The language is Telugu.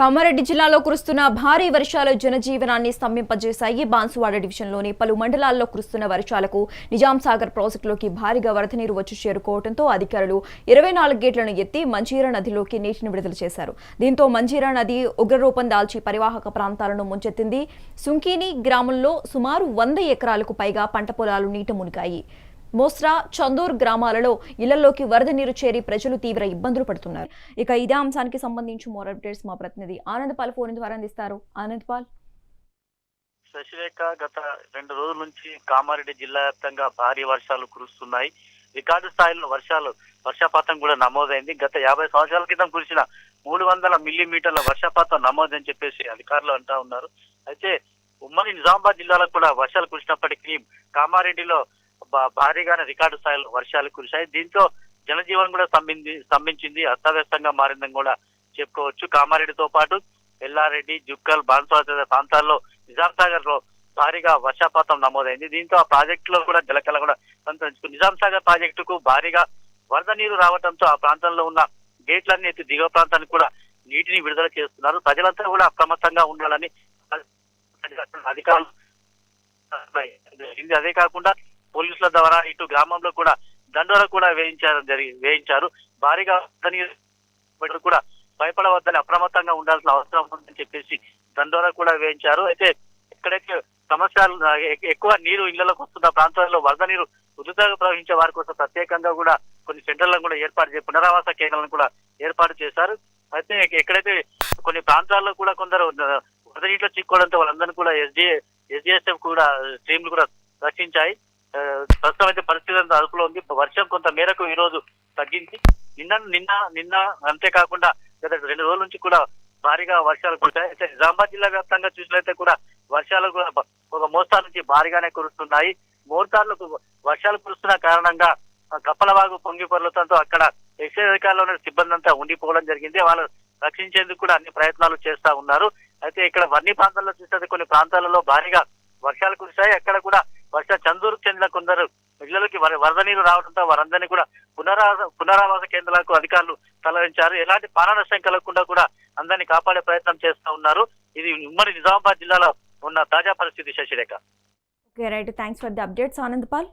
కామారెడ్డి జిల్లాలో కురుస్తున్న భారీ వర్షాలు జనజీవనాన్ని స్తంభింపజేశాయి. బాన్సువాడ డివిజన్లోని పలు మండలాల్లో కురుస్తున్న వర్షాలకు నిజాం సాగర్ ప్రాజెక్టులోకి భారీగా వరద నీరు వచ్చి చేరుకోవడంతో అధికారులు ఇరవై నాలుగు గేట్లను ఎత్తి మంజీరా నదిలోకి నీటిని విడుదల చేశారు. దీంతో మంజీరా నది ఉగ్రరూపం దాల్చి పరివాహక ప్రాంతాలను ముంచెత్తింది. సుంకీని గ్రామంలో సుమారు వంద ఎకరాలకు పైగా పంట పొలాలు నీట మునిగాయి. మోస్రా చందూర్ గ్రామాలలో ఇళ్ళలోకి వరద నీరు చేరి ప్రజలు తీవ్ర ఇబ్బందులు పడుతున్నారు. ఇక ఇదే అంశానికి సంబంధించి మోర్ అప్డేట్స్ మా ప్రతినిధి ఆనంద్ పాల్ ఫోన్ ద్వారా అందిస్తారు. ఆనంద్ పాల్. శశిరేఖ గత రెండు రోజుల నుంచి కామారెడ్డి జిల్లా వ్యాప్తంగా భారీ వర్షాలు కురుస్తున్నాయి. రికార్డు స్థాయిలో వర్షాలు వర్షపాతం కూడా నమోదైంది. గత యాభై సంవత్సరాల క్రితం కురిసిన మూడు వందల మిల్లీమీటర్ల వర్షపాతం నమోదని చెప్పేసి అధికారులు అంటా ఉన్నారు. అయితే ఉమ్మడి నిజామాబాద్ జిల్లాలో కూడా వర్షాలు కురిసినప్పటికీ కామారెడ్డిలో భారీగానే రికార్డు స్థాయిలో వర్షాలు కురిశాయి. దీంతో జనజీవనం కూడా స్తంభింది స్తంభించింది. అస్తవ్యస్తంగా మారిందని కూడా చెప్పుకోవచ్చు. కామారెడ్డితో పాటు ఎల్లారెడ్డి జుక్కల్ బాన్సువాడ తదితర ప్రాంతాల్లో నిజాం సాగర్లో భారీగా వర్షపాతం నమోదైంది. దీంతో ఆ ప్రాజెక్టులో కూడా జలకల కూడా సంతరించుకుంది. నిజాం సాగర్ ప్రాజెక్టుకు భారీగా వరద నీరు రావడంతో ఆ ప్రాంతంలో ఉన్న గేట్లన్నీ ఎత్తి దిగువ ప్రాంతానికి కూడా నీటిని విడుదల చేస్తున్నారు. ప్రజలంతా కూడా అప్రమత్తంగా ఉండాలని అధికారులు అదే కాకుండా పోలీసుల ద్వారా ఇటు గ్రామంలో కూడా దండోర కూడా వేయించారు జరిగి వేయించారు. భారీగా నీరు కూడా భయపడవద్దని అప్రమత్తంగా ఉండాల్సిన అవసరం ఉందని చెప్పేసి దండోర కూడా వేయించారు. అయితే ఎక్కడైతే సమస్యలు ఎక్కువ నీరు ఇళ్ళలోకి వస్తున్న ప్రాంతాల్లో వరద నీరు ఉధృతంగా ప్రవహించే వారి కోసం ప్రత్యేకంగా కూడా కొన్ని సెంటర్లను కూడా ఏర్పాటు చేసి పునరావాస కేంద్రాలను కూడా ఏర్పాటు చేశారు. అయితే ఎక్కడైతే కొన్ని ప్రాంతాల్లో కూడా కొందరు వరద నీటిలో చిక్కుకోవడంతో వాళ్ళందరినీ కూడా ఎస్డి ఎస్డిఎస్ఎఫ్ కూడా టీంలు కూడా రక్షించాయి. ప్రస్తుతమైతే ప్రస్తుతం అయితే పరిస్థితి అంతా అదుపులో ఉంది. వర్షం కొంత మేరకు ఈ రోజు తగ్గింది. నిన్న నిన్న నిన్న అంతేకాకుండా గత రెండు రోజుల నుంచి కూడా భారీగా వర్షాలు కురిశాయి. అయితే నిజామాబాద్ జిల్లా వ్యాప్తంగా చూసినట్లయితే కూడా వర్షాలు కూడా ఒక మోస్తారు నుంచి భారీగానే కురుస్తున్నాయి. మోర్తార్లకు వర్షాలు కురుస్తున్న కారణంగా కప్పలవాగు పొంగి పొరలతో అక్కడ ఎక్సైజ్ అధికారులు ఉన్న సిబ్బంది అంతా ఉండిపోవడం జరిగింది. వాళ్ళు రక్షించేందుకు కూడా అన్ని ప్రయత్నాలు చేస్తా ఉన్నారు. అయితే ఇక్కడ వన్నీ ప్రాంతాల్లో చూస్తే కొన్ని ప్రాంతాలలో భారీగా వర్షాలు కురిశాయి. అక్కడ కూడా వర్ష చందూరుకు చెందిన కొందరు ఇళ్ళలోకి వర- వరద నీరు రావడంతో వారందరినీ కూడా పునరావాస పునరావాస కేంద్రాలకు అధికారులు తరలించారు. ఎలాంటి ప్రాణ నష్టం కలగకుండా కూడా అందరినీ కాపాడే ప్రయత్నం చేస్తా ఉన్నారు. ఇది ఉమ్మడి నిజామాబాద్ జిల్లాలో ఉన్న తాజా పరిస్థితి Sasirekha. Okay right thanks for the updates Anand Paul